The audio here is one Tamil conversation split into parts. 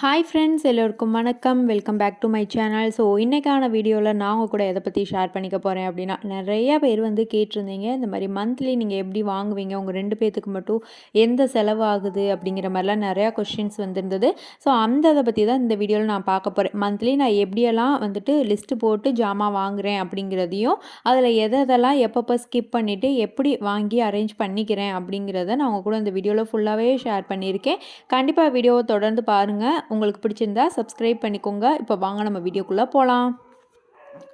ஹாய் ஃப்ரெண்ட்ஸ் எல்லோருக்கும் வணக்கம். Welcome back to my channel so இன்றைக்கான வீடியோவில் நான் உங்கள் கூட எதை பற்றி ஷேர் பண்ணிக்க போகிறேன் அப்படின்னா நிறையா பேர் வந்து கேட்டிருந்தீங்க இந்த மாதிரி மந்த்லி நீங்கள் எப்படி வாங்குவீங்க உங்கள் ரெண்டு பேர்த்துக்கு மட்டும் எந்த செலவு ஆகுது அப்படிங்கிற மாதிரிலாம் நிறையா கொஷின்ஸ் வந்திருந்தது. ஸோ அந்த இதை பற்றி தான் இந்த வீடியோவில் நான் பார்க்க போகிறேன் மந்த்லி நான் எப்படியெல்லாம் வந்துட்டு லிஸ்ட்டு போட்டு ஜாமான் வாங்குகிறேன் அப்படிங்கிறதையும் அதில் எதை எதெல்லாம் எப்பப்போ ஸ்கிப் பண்ணிவிட்டு எப்படி வாங்கி அரேஞ்ச் பண்ணிக்கிறேன் அப்படிங்கிறத நான் உங்கள் கூட இந்த வீடியோவில் ஃபுல்லாகவே ஷேர் பண்ணியிருக்கேன். கண்டிப்பாக வீடியோவை தொடர்ந்து பாருங்கள் உங்களுக்கு பிடிச்சிருந்தா சப்ஸ்கிரைப் பண்ணிக்கோங்க. இப்போ வாங்க நம்ம வீடியோக்குள்ளே போகலாம்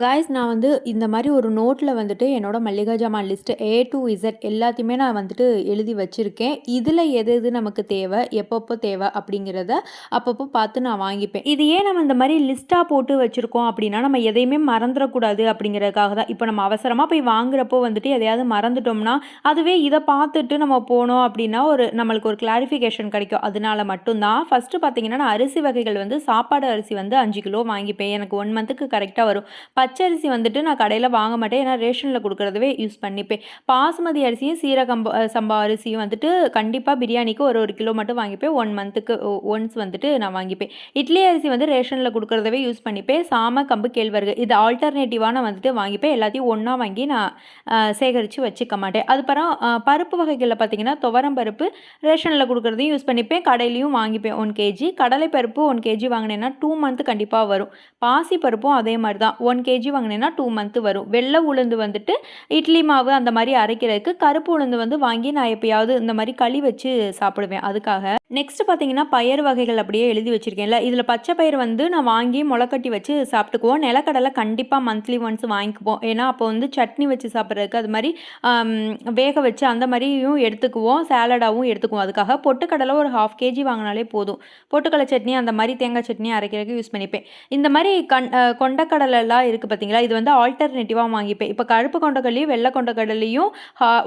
காய்ஸ் நான் வந்து இந்த மாதிரி ஒரு நோட்டில் வந்துட்டு என்னோட மல்லிகா ஜாமான் லிஸ்ட்டு ஏ டு இசட் எல்லாத்தையுமே நான் வந்துட்டு எழுதி வச்சுருக்கேன். இதில் எது எது நமக்கு தேவை எப்பப்போ தேவை அப்படிங்கிறத அப்பப்போ பார்த்து நான் வாங்கிப்பேன். இது ஏன் நம்ம இந்த மாதிரி லிஸ்ட்டாக போட்டு வச்சுருக்கோம் அப்படின்னா நம்ம எதையுமே மறந்துடக்கூடாது அப்படிங்கிறதுக்காக தான். இப்போ நம்ம அவசரமாக போய் வாங்குறப்போ வந்துட்டு எதையாவது மறந்துட்டோம்னா அதுவே இதை பார்த்துட்டு நம்ம போனோம் அப்படின்னா ஒரு நம்மளுக்கு ஒரு கிளாரிஃபிகேஷன் கிடைக்கும். அதனால மட்டும்தான். ஃபஸ்ட்டு பார்த்தீங்கன்னா நான் அரிசி வகைகள் வந்து சாப்பாடு அரிசி வந்து அஞ்சு கிலோ வாங்கிப்பேன். எனக்கு ஒன் மந்த்துக்கு கரெக்டாக வரும். பச்சரிசி வந்துட்டு நான் கடையில் வாங்க மாட்டேன். ஏன்னா ரேஷனில் கொடுக்குறதவே யூஸ் பண்ணிப்பேன். பாசுமதி அரிசியும் சீரகம் சம்பா அரிசியும் வந்துட்டு கண்டிப்பாக பிரியாணிக்கு ஒரு ஒரு கிலோ மட்டும் வாங்கிப்பேன். ஒன் மந்த்துக்கு ஒன்ஸ் வந்துட்டு நான் வாங்கிப்பேன். இட்லி அரிசி வந்து ரேஷனில் கொடுக்குறதவே யூஸ் பண்ணிப்பேன். சாம கம்பு கேழ்வரகு இது ஆல்டர்னேட்டிவாக நான் வந்துட்டு வாங்கிப்பேன். எல்லாத்தையும் ஒன்றா வாங்கி நான் சேகரித்து வச்சுக்க மாட்டேன். அதுப்பறம் பருப்பு வகைகளில் பார்த்தீங்கன்னா துவரம் பருப்பு ரேஷனில் கொடுக்குறதையும் யூஸ் பண்ணிப்பேன். கடையிலையும் வாங்கிப்பேன் ஒன் கேஜி கடலை பருப்பு ஒன் கேஜி வாங்கினேன்னா டூ மந்த் கண்டிப்பாக வரும். பாசி பருப்பும் அதே மாதிரி தான். ஒன் கேஜி வாங்கினேன்னா டூ மந்த்து வரும். வெள்ளை உளுந்து வந்துட்டு இட்லி மாவு அந்த மாதிரி அரைக்கிறதுக்கு கருப்பு உளுந்து வந்து வாங்கி நான் எப்பயாவது இந்த மாதிரி களி வச்சு சாப்பிடுவேன். அதுக்காக நெக்ஸ்ட் பார்த்தீங்கன்னா பயிர் வகைகள் அப்படியே எழுதி வச்சுருக்கேன்ல. இதில் பச்சை பயிர் வந்து நான் வாங்கி முளைக்கட்டி வச்சு சாப்பிட்டுக்குவோம். நிலக்கடலை கண்டிப்பாக மந்த்லி ஒன்ஸ் வாங்கிக்குவோம். ஏன்னா அப்போ வந்து சட்னி வச்சு சாப்பிட்றதுக்கு அது மாதிரி வேக வச்சு அந்த மாதிரியும் எடுத்துக்குவோம். சேலடாகவும் எடுத்துக்குவோம். அதுக்காக பொட்டுக்கடலை ஒரு ஹாஃப் கேஜி வாங்கினாலே போதும். பொட்டுக்கடலை சட்னி அந்த மாதிரி தேங்காய் சட்னி அரைக்கிறதுக்கு யூஸ் பண்ணிப்பேன். இந்த மாதிரி கண் கொண்டக்கடலைலாம் இருக்குது பார்த்தீங்களா இது வந்து ஆல்டர்னேட்டிவாக வாங்கிப்பேன். இப்போ கருப்பு கொண்டக்கடலையும் வெள்ளை கொண்டக்கடலையும்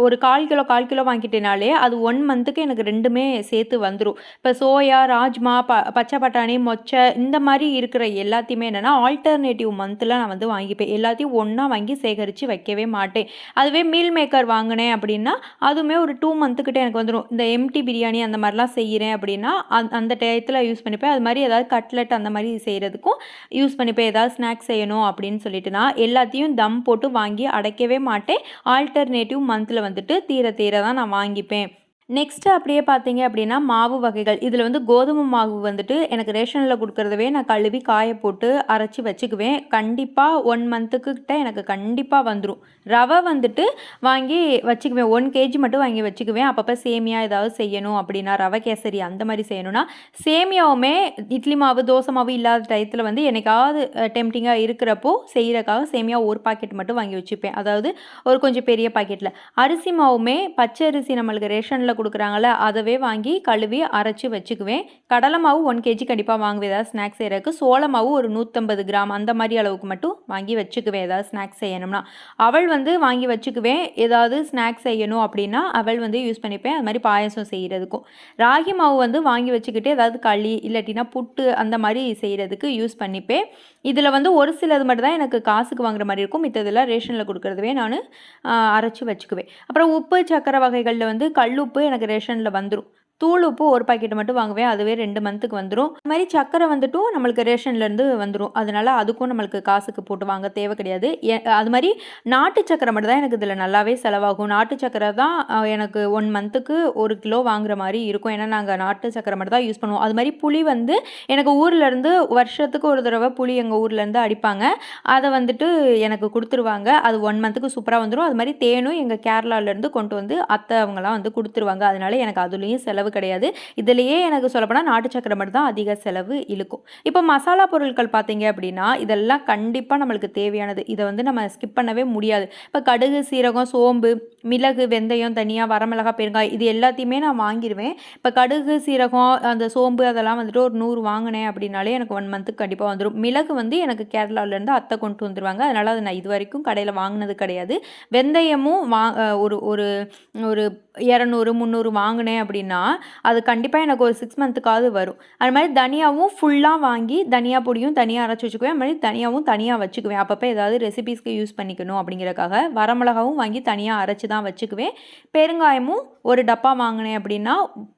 ஒரு கால் கிலோ கால் கிலோ வாங்கிட்டேனாலே அது ஒன் மந்த்துக்கு எனக்கு ரெண்டுமே சேர்த்து வந்துடும் இப்போ சோயா ராஜ்மா ப பச்சை பட்டாணி மொச்சை இந்த மாதிரி இருக்கிற எல்லாத்தையுமே என்னென்னா ஆல்டர்னேட்டிவ் மந்த்தில் நான் வந்து வாங்கிப்பேன். எல்லாத்தையும் ஒன்றா வாங்கி சேகரித்து வைக்கவே மாட்டேன். அதுவே மீல் மேக்கர் வாங்கினேன் அப்படின்னா அதுவுமே ஒரு டூ மந்த்துக்கிட்ட எனக்கு வந்துடும் இந்த எம்டி பிரியாணி அந்த மாதிரிலாம் செய்கிறேன் அப்படின்னா அந்த அந்த டயத்தில் யூஸ் பண்ணிப்பேன். அது மாதிரி ஏதாவது கட்லெட் அந்த மாதிரி செய்கிறதுக்கும் யூஸ் பண்ணிப்பேன். ஏதாவது ஸ்நாக்ஸ் செய்யணும் அப்படின்னு சொல்லிட்டு நான் எல்லாத்தையும் தம் போட்டு வாங்கி அடைக்கவே மாட்டேன். ஆல்டர்னேட்டிவ் மந்தில் வந்துட்டு தீர தீர தான் நான் வாங்கிப்பேன். நெக்ஸ்ட்டு அப்படியே பார்த்தீங்க அப்படின்னா மாவு வகைகள். இதில் வந்து கோதுமை மாவு வந்துட்டு எனக்கு ரேஷனில் கொடுக்குறதவே நான் கழுவி காய போட்டு அரைச்சி வச்சுக்குவேன். கண்டிப்பாக ஒன் மந்த்துக்கு கிட்ட எனக்கு கண்டிப்பாக வந்துடும் ரவை வந்துட்டு வாங்கி வச்சுக்குவேன். ஒன் கேஜி மட்டும் வாங்கி வச்சுக்குவேன். அப்பப்போ சேமியா ஏதாவது செய்யணும் அப்படின்னா ரவை கேசரி அந்த மாதிரி செய்யணும்னா சேமியாவுமே இட்லி மாவு தோசை மாவு இல்லாத டயத்தில் வந்து எனக்காவது டெம்டிங்காக இருக்கிறப்போ செய்கிறக்காக சேமியா ஒரு பாக்கெட் மட்டும் வாங்கி வச்சுப்பேன். அதாவது ஒரு கொஞ்சம் பெரிய பாக்கெட்டில் அரிசி மாவுமே பச்சை அரிசி நம்மளுக்கு ரேஷனில் கொடுக்குறாங்கள அதவே வாங்கி கழுவி அரைச்சி வச்சுக்குவேன். கடலை மாவு ஒன் கேஜி கண்டிப்பாக வாங்குவேன். ஏதாவது ஸ்நாக்ஸ் செய்கிறதுக்கு சோள மாவு ஒரு நூற்றம்பது கிராம் அந்த மாதிரி அளவுக்கு மட்டும் வாங்கி வச்சுக்குவேன். ஏதாவது ஸ்நாக்ஸ் செய்யணும்னா. அவள் வந்து வாங்கி வச்சுக்குவேன். ஏதாவது ஸ்நாக்ஸ் செய்யணும் அப்படின்னா அவள் வந்து யூஸ் பண்ணிப்பேன். அது மாதிரி பாயசம் செய்கிறதுக்கும் ராகி மாவு வந்து வாங்கி வச்சுக்கிட்டு ஏதாவது களி இல்லாட்டினா புட்டு அந்த மாதிரி செய்கிறதுக்கு யூஸ் பண்ணிப்பேன். இதில் வந்து ஒரு சிலது மட்டும் தான் எனக்கு காசுக்கு வாங்குற மாதிரி இருக்கும். மித்ததெல்லாம் ரேஷனில் கொடுக்குறதுவே நான் அரைச்சி வச்சுக்குவேன். அப்புறம் உப்பு சக்கரை வகைகளில் வந்து கல் உப்பு எனக்கு ரேஷனில் வந்துடும் தூள் உப்பு ஒரு பாக்கெட் மட்டும் வாங்குவேன். அதுவே ரெண்டு மந்த்துக்கு வந்துடும் அது மாதிரி சக்கரை வந்துட்டும் நம்மளுக்கு ரேஷன்லேருந்து வந்துடும் அதனால அதுக்கும் நம்மளுக்கு காசுக்கு போட்டு வாங்க தேவை கிடையாது. அது மாதிரி நாட்டு சக்கரை மட்டும் தான் எனக்கு இதில் நல்லாவே செலவாகும். நாட்டு சக்கரை தான் எனக்கு ஒன் மந்த்துக்கு ஒரு கிலோ வாங்குற மாதிரி இருக்கும். ஏன்னா நாங்கள் நாட்டு சக்கரை மட்டும் தான் யூஸ் பண்ணுவோம். அது மாதிரி புளி வந்து எனக்கு ஊர்லேருந்து வருஷத்துக்கு ஒரு தடவை புளி எங்கள் ஊர்லேருந்து அடிப்பாங்க. அதை வந்துட்டு எனக்கு கொடுத்துருவாங்க. அது ஒன் மந்த்துக்கு சூப்பராக வந்துடும் அது மாதிரி தேனும் எங்கள் கேரளாவிலேருந்து கொண்டு வந்து அத்தை அவங்களாம் வந்து கொடுத்துருவாங்க. அதனால எனக்கு அதுலேயும் செலவு செலவு கிடையாது. இதுலேயே எனக்கு சொல்லப்போனால் நாட்டு சக்கரை மட்டும் தான் அதிக செலவு இழுக்கும். இப்போ மசாலா பொருட்கள் பார்த்தீங்க அப்படின்னா இதெல்லாம் கண்டிப்பாக நம்மளுக்கு தேவையானது. இதை வந்து நம்ம ஸ்கிப் பண்ணவே முடியாது. இப்போ கடுகு சீரகம் சோம்பு மிளகு வெந்தயம் தனியாக வரமிளகா பெருங்காய் இது எல்லாத்தையுமே நான் வாங்கிடுவேன் இப்போ கடுகு சீரகம் அந்த சோம்பு அதெல்லாம் வந்துட்டு ஒரு நூறு வாங்கினேன் அப்படின்னாலே எனக்கு ஒன் மந்த்துக்கு கண்டிப்பாக வந்துடும் மிளகு வந்து எனக்கு கேரளாவிலேருந்து அத்தை கொண்டு வந்துடுவாங்க அதனால் அது நான் இது வரைக்கும் கடையில் வாங்கினது கிடையாது. வெந்தயமும் வா ஒரு ஒரு ஒரு இரநூறு முந்நூறு வாங்கினேன் அப்படின்னா அது கண்டிப்பாக எனக்கு ஒரு சிக்ஸ் மந்த்துக்காவது வரும். அது மாதிரி தனியாவும் ஃபுல்லாக வாங்கி தனியா பொடியும் தனியாக அரைச்சி வச்சுக்குவேன். அது மாதிரி தனியாகவும் தனியாக வச்சுக்குவேன். அப்பப்போ ஏதாவது ரெசிபீஸ்க்கு யூஸ் பண்ணிக்கணும் அப்படிங்கிறக்காக வரமிளகாவும் வாங்கி தனியாக அரைச்சி தான் வச்சுக்குவேன். பெருங்காயமும் ஒரு டப்பா வாங்கினேன் அப்படின்னா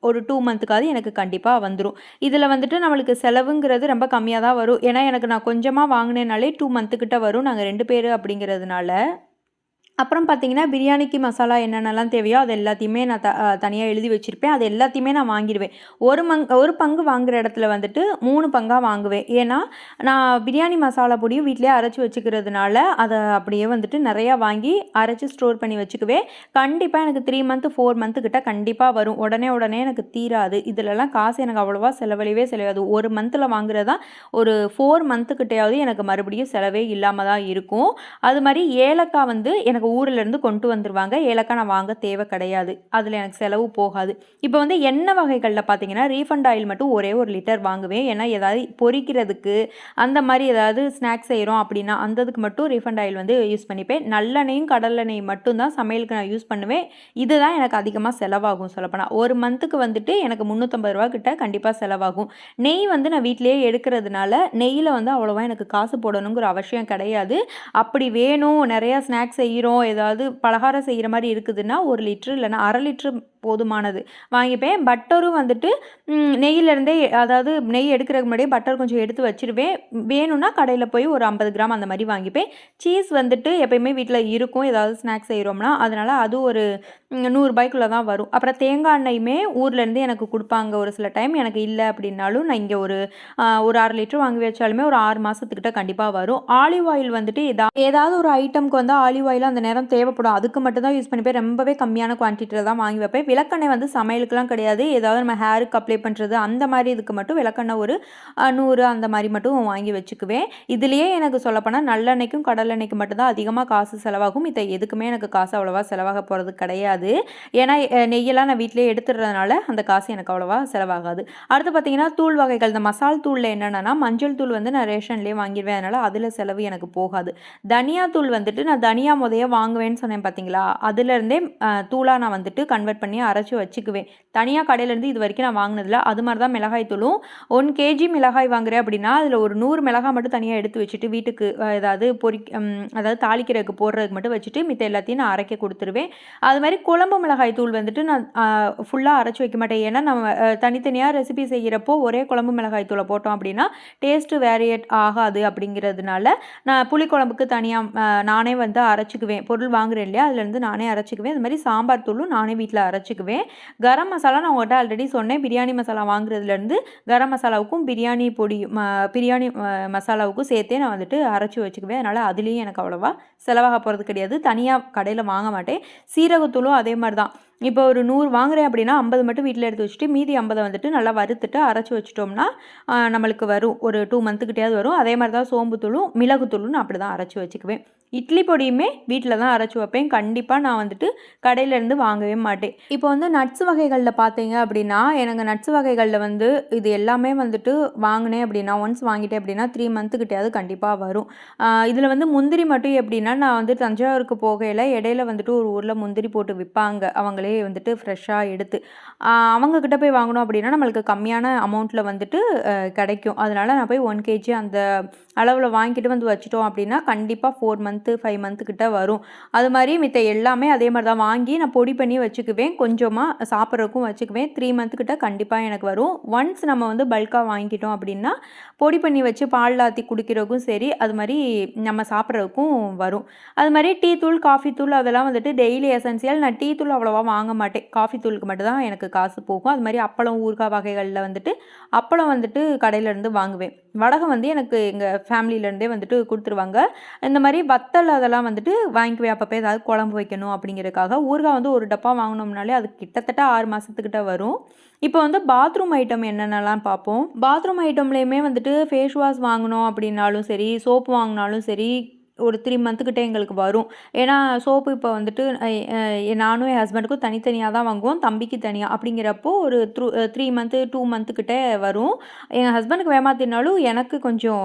ஒரு டூ மந்த்துக்காவது எனக்கு கண்டிப்பாக வந்துடும் இதில் வந்துட்டு நம்மளுக்கு செலவுங்கிறது ரொம்ப கம்மியாக தான் வரும். ஏன்னா எனக்கு நான் கொஞ்சமாக வாங்கினேனாலே டூ மந்த்துக்கிட்ட வரும். நாங்கள் ரெண்டு பேர் அப்படிங்கிறதுனால. அப்புறம் பார்த்தீங்கன்னா பிரியாணிக்கு மசாலா என்னென்னலாம் தேவையோ அது எல்லாத்தையுமே நான் த தனியாக எழுதி வச்சுருப்பேன். அது எல்லாத்தையுமே நான் வாங்கிடுவேன். ஒரு மங் ஒரு பங்கு வாங்குகிற இடத்துல வந்துட்டு மூணு பங்காக வாங்குவேன். ஏன்னா நான் பிரியாணி மசாலா பொடியும் வீட்டிலே அரைச்சி வச்சுக்கிறதுனால அதை அப்படியே வந்துட்டு நிறையா வாங்கி அரைச்சி ஸ்டோர் பண்ணி வச்சுக்குவேன். கண்டிப்பாக எனக்கு த்ரீ மந்த்து ஃபோர் மந்த்து கிட்ட கண்டிப்பாக வரும். உடனே உடனே எனக்கு தீராது. இதிலலாம் காசு எனக்கு அவ்வளோவா செலவழிவே செலவாது. ஒரு மந்தில் வாங்குறது தான் ஒரு ஃபோர் மந்த்துக்கிட்டையாவது எனக்கு மறுபடியும் செலவே இல்லாமல் தான் இருக்கும். அது மாதிரி ஏலக்காய் வந்து எனக்கு ஊர்லேருந்து கொண்டு வந்துடுவாங்க ஏலக்காய் நான் வாங்க தேவை கிடையாது. அதில் எனக்கு செலவு போகாது. இப்போ வந்து எண்ணெய் வகைகளில் பார்த்தீங்கன்னா ரீஃபண்ட் ஆயில் மட்டும் ஒரே ஒரு லிட்டர் வாங்குவேன். ஏன்னா ஏதாவது பொரிக்கிறதுக்கு அந்த மாதிரி ஏதாவது ஸ்நாக்ஸ் செய்கிறோம் அப்படின்னா அந்ததுக்கு மட்டும் ரீஃபண்ட் ஆயில் வந்து யூஸ் பண்ணிப்பேன். நல்லெண்ணெயும் கடலெண்ணெய் மட்டும்தான் சமையலுக்கு நான் யூஸ் பண்ணுவேன். இதுதான் எனக்கு அதிகமாக செலவாகும் சொல்லப்போனால் ஒரு மந்த்துக்கு வந்துட்டு எனக்கு முந்நூற்றம்பது ரூபா கிட்ட கண்டிப்பாக செலவாகும். நெய் வந்து நான் வீட்டிலேயே எடுக்கிறதுனால நெய்யில் வந்து அவ்வளோவா எனக்கு காசு போடணுங்கிற அவசியம் கிடையாது. அப்படி வேணும் நிறையா ஸ்நாக்ஸ் செய்கிறோம் ஏதாவது பலகாரம் செய்கிற மாதிரி இருக்குதுன்னா ஒரு லிட்ரு இல்லைன்னா அரை லிட்ரு போதுமானது வாங்கிப்பேன். பட்டரும் வந்துட்டு நெய்யிலேருந்தே அதாவது நெய் எடுக்கிறதுக்கு முன்னாடியே பட்டர் கொஞ்சம் எடுத்து வச்சுருவேன். வேணும்னா கடையில் போய் ஒரு ஐம்பது கிராம் அந்த மாதிரி வாங்கிப்பேன். சீஸ் வந்துட்டு எப்பயுமே வீட்டில் இருக்கும். ஏதாவது ஸ்நாக்ஸ் செய்கிறோம்னா அதனால் அது ஒரு நூறுரூபாய்க்குள்ளே தான் வரும். அப்புறம் தேங்காய் எண்ணெயுமே ஊர்லேருந்து எனக்கு கொடுப்பாங்க. ஒரு சில டைம் எனக்கு இல்லை அப்படின்னாலும் நான் இங்கே ஒரு ஒரு அரை லிட்டர் வாங்கி வச்சாலுமே ஒரு ஆறு மாதத்துக்கிட்ட கண்டிப்பாக வரும். ஆலிவ் ஆயில் வந்துட்டு ஏதா ஏதாவது ஒரு ஐட்டம்க்கு வந்து ஆலிவ் ஆயில் அந்த நேரம் தேவைப்படும். அதுக்கு மட்டும் தான் யூஸ் பண்ணிப்பேன். ரொம்பவே கம்மியான குவான்டிட்டியில் தான் வாங்கி வைப்பேன். விளக்கெண்ணெய் வந்து சமையலுக்குலாம் கிடையாது. ஏதாவது நம்ம ஹேருக்கு அப்ளை பண்ணுறது அந்த மாதிரி இதுக்கு மட்டும் விளக்கெண்ணெய் ஒரு நூறு அந்த மாதிரி மட்டும் வாங்கி வச்சுக்குவேன். இதுலேயே எனக்கு சொல்லப்போனால் நல்லெண்ணெய்க்கும் கடலெண்ணெய்க்கும் மட்டும்தான் அதிகமாக காசு செலவாகும். இதை எதுக்குமே எனக்கு காசு அவ்வளோவா செலவாக போகிறது கிடையாது. ஏன்னா நெய்யெல்லாம் நான் வீட்டிலே எடுத்துடுறதுனால அந்த காசு எனக்கு அவ்வளோவா செலவாகாது. அடுத்து பார்த்தீங்கன்னா தூள் வகைகள். இந்த மசால் தூளில் என்னென்னா மஞ்சள் தூள் வந்து நான் ரேஷன்லேயே வாங்கிடுவேன். அதனால் அதில் செலவு எனக்கு போகாது. தனியா தூள் வந்துட்டு நான் தனியா முதைய வாங்குவேன்னு சொன்னேன் பார்த்தீங்களா அதுலேருந்தே தூளாக நான் வந்துட்டு கன்வெர்ட் பண்ணி அரைச்சி வச்சுக்குவேன். தனியாக கடையிலேருந்து இது வரைக்கும் நான் வாங்கினதில்ல. அது மாதிரி தான் மிளகாய் தூளும். ஒன் கேஜி மிளகாய் வாங்குறேன் அப்படின்னா அதில் ஒரு நூறு மிளகாய் மட்டும் தனியாக எடுத்து வச்சுட்டு வீட்டுக்கு ஏதாவது பொறி அதாவது தாளிக்கிறதுக்கு போடுறதுக்கு மட்டும் வச்சுட்டு மித்த எல்லாத்தையும் நான் அரைக்க கொடுத்துருவேன். அது மாதிரி குழம்பு மிளகாய் தூள் வந்துட்டு நான் ஃபுல்லாக அரைச்சி வைக்க மாட்டேன். ஏன்னா நம்ம தனித்தனியாக ரெசிபி செய்கிறப்போ ஒரே குழம்பு மிளகாய் தூளை போட்டோம் அப்படின்னா டேஸ்ட்டு வேரியேட் ஆகாது அப்படிங்கிறதுனால நான் புளிக்குழம்புக்கு தனியாக நானே வந்து அரைச்சிக்குவேன். பொருள் வாங்குறேன் இல்லையா? அதுலேருந்து நானே அரைச்சிக்குவேன். அது மாதிரி சாம்பார் தூளும் நானே வீட்டில் அரைச்சிக்குவேன். கரம் மசாலா நான் உங்கள்கிட்ட ஆல்ரெடி சொன்னேன். பிரியாணி மசாலா வாங்குறதுலேருந்து கரம் மசாலாவுக்கும் பிரியாணி பொடி ம பிரியாணி மசாலாவுக்கும் சேர்த்தே நான் வந்துட்டு அரைச்சி வச்சுக்குவேன். அதனால் அதுலேயும் எனக்கு அவ்வளோவா செலவாக போகிறது கிடையாது. தனியாக கடையில் வாங்க மாட்டேன். சீரகத்தூளும் அதே மாதிரி தான். இப்போ ஒரு நூறு வாங்குறேன் அப்படின்னா ஐம்பது மட்டும் வீட்டில் எடுத்து வச்சுட்டு மீதி ஐம்பதை வந்துட்டு நல்லா வறுத்துட்டு அரைச்சி வச்சிட்டோம்னா நம்மளுக்கு வரும். ஒரு டூ மந்த்துக்கிட்டேயாவது வரும். அதே மாதிரி தான் சோம்புத்தூளும் மிளகு தூளும் அப்படி தான் அரைச்சி வச்சுக்குவேன். இட்லி பொடியுமே வீட்டில் தான் அரைச்சி வைப்பேன். கண்டிப்பாக நான் வந்துட்டு கடையிலேருந்து வாங்கவே மாட்டேன். இப்போ வந்து நட்ஸ் வகைகளில் பார்த்தீங்க அப்படின்னா எனக்கு நட்ஸ் வகைகளில் வந்து இது எல்லாமே வந்துட்டு வாங்கினேன் அப்படின்னா ஒன்ஸ் வாங்கிட்டேன் அப்படின்னா த்ரீ மந்த்துக்கிட்டையாவது கண்டிப்பாக வரும். இதில் வந்து முந்திரி மட்டும் எப்படின்னா நான் வந்து தஞ்சாவூருக்கு போகையில் இடையில வந்துட்டு ஒரு ஊரில் முந்திரி போட்டு விற்பாங்க அவங்களே வந்துட்டு ஃப்ரெஷ்ஷாக எடுத்து அவங்கக்கிட்ட போய் வாங்கினோம் அப்படின்னா நம்மளுக்கு கம்மியான அமௌண்ட்டில் வந்துட்டு கிடைக்கும். அதனால் நான் போய் ஒன் கேஜி அந்த அளவில் வாங்கிட்டு வந்து வச்சுட்டோம் அப்படின்னா கண்டிப்பாக ஃபோர் மந்த்து ஃபைவ் மந்த்துக்கிட்ட வரும். அது மாதிரி மித்த எல்லாமே அதே மாதிரி தான். வாங்கி நான் பொடி பண்ணி வச்சுக்குவேன். கொஞ்சமாக சாப்பிட்றதுக்கும் வச்சுக்குவேன். த்ரீ மந்த்துக்கிட்ட கண்டிப்பாக எனக்கு வரும். ஒன்ஸ் நம்ம வந்து பல்காக வாங்கிட்டோம் அப்படின்னா பொடி பண்ணி வச்சு பால் ஆற்றி குடிக்கிறதுக்கும் சரி அது மாதிரி நம்ம சாப்பிட்றதுக்கும் வரும். அது மாதிரி டீ தூள் காஃபி தூள் அதெல்லாம் வந்துட்டு டெய்லி எசென்சியல் நான் டீ தூள் அவ்வளோவா வாங்க மாட்டேன். காஃபி தூளுக்கு மட்டும்தான் எனக்கு காசு போகும். அது மாதிரி அப்பளம் ஊறுகாய் வகைகளில் வந்துட்டு அப்பளம் வந்துட்டு கடையிலேருந்து வாங்குவேன். வடகம் வந்து எனக்கு எங்கள் ஃபேமிலியிலேருந்தே வந்துட்டு கொடுத்துருவாங்க. இந்த மாதிரி வத்தல் அதெல்லாம் வந்துட்டு வாங்கிக்குவேன். அப்பப்போ ஏதாவது குழம்பு வைக்கணும் அப்படிங்கிறதுக்காக. ஊறுகாய் வந்து ஒரு டப்பா வாங்கினோம்னாலே அது கிட்டத்தட்ட ஆறு மாதத்துக்கிட்ட வரும். இப்போ வந்து பாத்ரூம் ஐட்டம் என்னென்னலாம் பார்ப்போம். பாத்ரூம் ஐட்டம்லேயுமே வந்துட்டு ஃபேஸ் வாஷ் வாங்கினோம் அப்படின்னாலும் சரி சோப்பு வாங்கினாலும் சரி ஒரு த்ரீ மந்த்துக்கிட்டே எங்களுக்கு வரும். ஏன்னா சோப்பு இப்போ வந்துட்டு நானும் என் ஹஸ்பண்டுக்கும் தனித்தனியாக தான் வாங்குவோம். தம்பிக்கு தனியாக அப்படிங்கிறப்போ ஒரு த்ரூ த்ரீ மந்த்து டூ மந்த்துக்கிட்டே வரும். என் ஹஸ்பண்டுக்கு வேமாத்தினாலும் எனக்கு கொஞ்சம்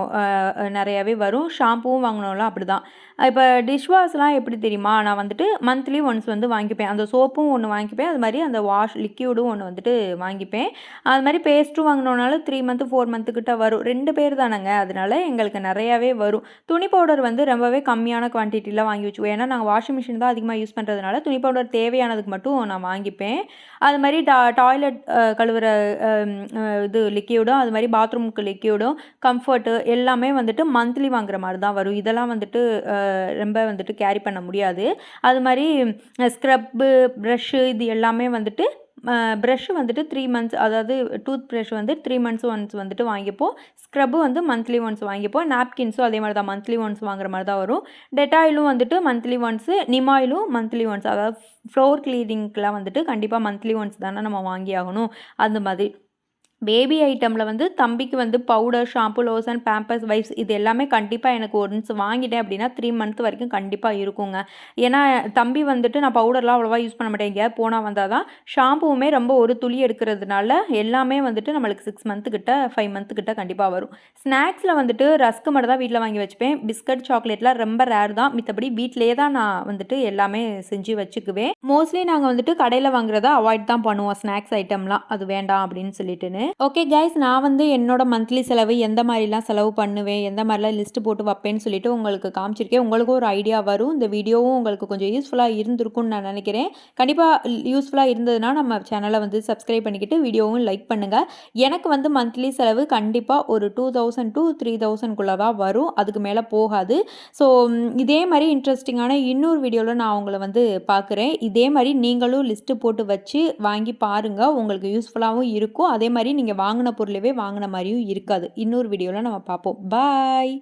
நிறையாவே வரும். ஷாம்புவும் வாங்கினோம்ல அப்படி தான் இப்போ டிஷ் வாஷ்லாம் எப்படி தெரியுமா? நான் வந்துட்டு மந்த்லி ஒன்ஸ் வந்து வாங்கிப்பேன். அந்த சோப்பும் ஒன்று வாங்கிப்பேன். அது மாதிரி அந்த வாஷ் லிக்யூடும் ஒன்று வந்துட்டு வாங்கிப்பேன். அது மாதிரி பேஸ்ட்டும் வாங்கினோனாலும் த்ரீ மந்த்து ஃபோர் மந்த்துக்கிட்ட வரும். ரெண்டு பேர் தானேங்க. அதனால எங்களுக்கு நிறையாவே வரும். துணி பவுடர் வந்து ரொம்பவே கம்மியான குவான்டிட்டியில் வாங்கி வச்சுக்குவோம். ஏன்னா நாங்கள் வாஷிங் மிஷின் தான் அதிகமாக யூஸ் பண்ணுறதுனால துணி பவுடர் தேவையானதுக்கு மட்டும் நான் வாங்கிப்பேன். அது மாதிரி டா டாய்லெட் கழுவுற இது லிக்யூடும் அது மாதிரி பாத்ரூமுக்கு லிக்யூடும் கம்ஃபர்ட்டு எல்லாமே வந்துட்டு மந்த்லி வாங்குற மாதிரி தான் வரும். இதெல்லாம் வந்துட்டு ரொம்ப வந்துட்டு கேரி பண்ண முடியாது. அது மாதிரி ஸ்க்ரப்பு ப்ரஷ்ஷு இது எல்லாமே வந்துட்டு ப்ரஷ்ஷு வந்துட்டு த்ரீ மந்த்ஸ் அதாவது டூத் ப்ரஷ் வந்து த்ரீ மந்த்ஸ் ஒன்ஸ் வந்துட்டு வாங்கிப்போம். ஸ்க்ரப்பு வந்து மந்த்லி ஒன்ஸ் வாங்கிப்போம். நாப்கின்ஸும் அதே மாதிரி தான் மந்த்லி ஒன்ஸ் வாங்குற மாதிரி தான் வரும். டெட்டாயிலும் வந்துட்டு மந்த்லி ஒன்ஸு நிமாயிலும் மந்த்லி ஒன்ஸ் அதாவது ஃப்ளோர் க்ளீனிங்க்கெலாம் வந்துட்டு கண்டிப்பாக மந்த்லி ஒன்ஸ் தானே நம்ம வாங்கி ஆகணும் அந்த மாதிரி. பேபி ஐட்டமில் வந்து தம்பிக்கு வந்து powder shampoo lotion Pampers wipes இது எல்லாமே கண்டிப்பாக எனக்கு ஒன்ஸ் வாங்கிட்டேன் அப்படின்னா த்ரீ மந்த் வரைக்கும் கண்டிப்பாக இருக்குங்க. ஏன்னா தம்பி வந்துட்டு நான் பவுடர்லாம் அவ்வளோவா யூஸ் பண்ண மாட்டேன். எங்கேயாவது போனால் வந்தால் தான் ஷாம்புவுமே ரொம்ப ஒரு துளி எடுக்கிறதுனால எல்லாமே வந்துட்டு நம்மளுக்கு சிக்ஸ் மந்த்து கிட்ட ஃபைவ் மந்த்து கிட்ட கண்டிப்பாக வரும். ஸ்நாக்ஸில் வந்துட்டு ரஸ்க்கு மட்டும் தான் வீட்டில் வாங்கி வச்சுப்பேன். பிஸ்கட் சாக்லேட்லாம் ரொம்ப ரேர் தான். மித்தபடி வீட்டிலேயே தான் நான் வந்துட்டு எல்லாமே செஞ்சு வச்சுக்குவேன். மோஸ்ட்லி நாங்கள் வந்துட்டு கடையில் வாங்குறத அவாய்ட் தான் பண்ணுவோம். ஸ்நாக்ஸ் ஐட்டம்லாம் அது வேண்டாம் அப்படின்னு சொல்லிட்டுன்னு. ஓகே கைஸ் நான் வந்து என்னோட மந்த்லி செலவு எந்த மாதிரிலாம் செலவு பண்ணுவேன் எந்த மாதிரிலாம் லிஸ்ட் போட்டு வைப்பேன்னு சொல்லிட்டு உங்களுக்கு காமிச்சிருக்கேன். உங்களுக்கும் ஒரு ஐடியா வரும். இந்த வீடியோவும் உங்களுக்கு கொஞ்சம் யூஸ்ஃபுல்லாக இருந்திருக்கும்னு நான் நினைக்கிறேன். கண்டிப்பாக யூஸ்ஃபுல்லாக இருந்ததுன்னா நம்ம சேனலை வந்து சப்ஸ்கிரைப் பண்ணிக்கிட்டு வீடியோவும் லைக் பண்ணுங்கள் எனக்கு வந்து மந்த்லி செலவு கண்டிப்பாக ஒரு டூ தௌசண்ட் டு த்ரீ தௌசண்ட்குள்ளே தான் வரும். அதுக்கு மேலே போகாது. ஸோ இதே மாதிரி இன்ட்ரெஸ்டிங்கான இன்னொரு வீடியோவில் நான் உங்களை வந்து பார்க்குறேன் இதே மாதிரி நீங்களும் லிஸ்ட்டு போட்டு வச்சு வாங்கி பாருங்கள் உங்களுக்கு யூஸ்ஃபுல்லாகவும் இருக்கும். அதே மாதிரி நீங்கள் வாங்கின பொருளவே வாங்கின மாதிரியும் இருக்காது. இன்னொரு வீடியோவில் நம்ம பார்ப்போம். பாய்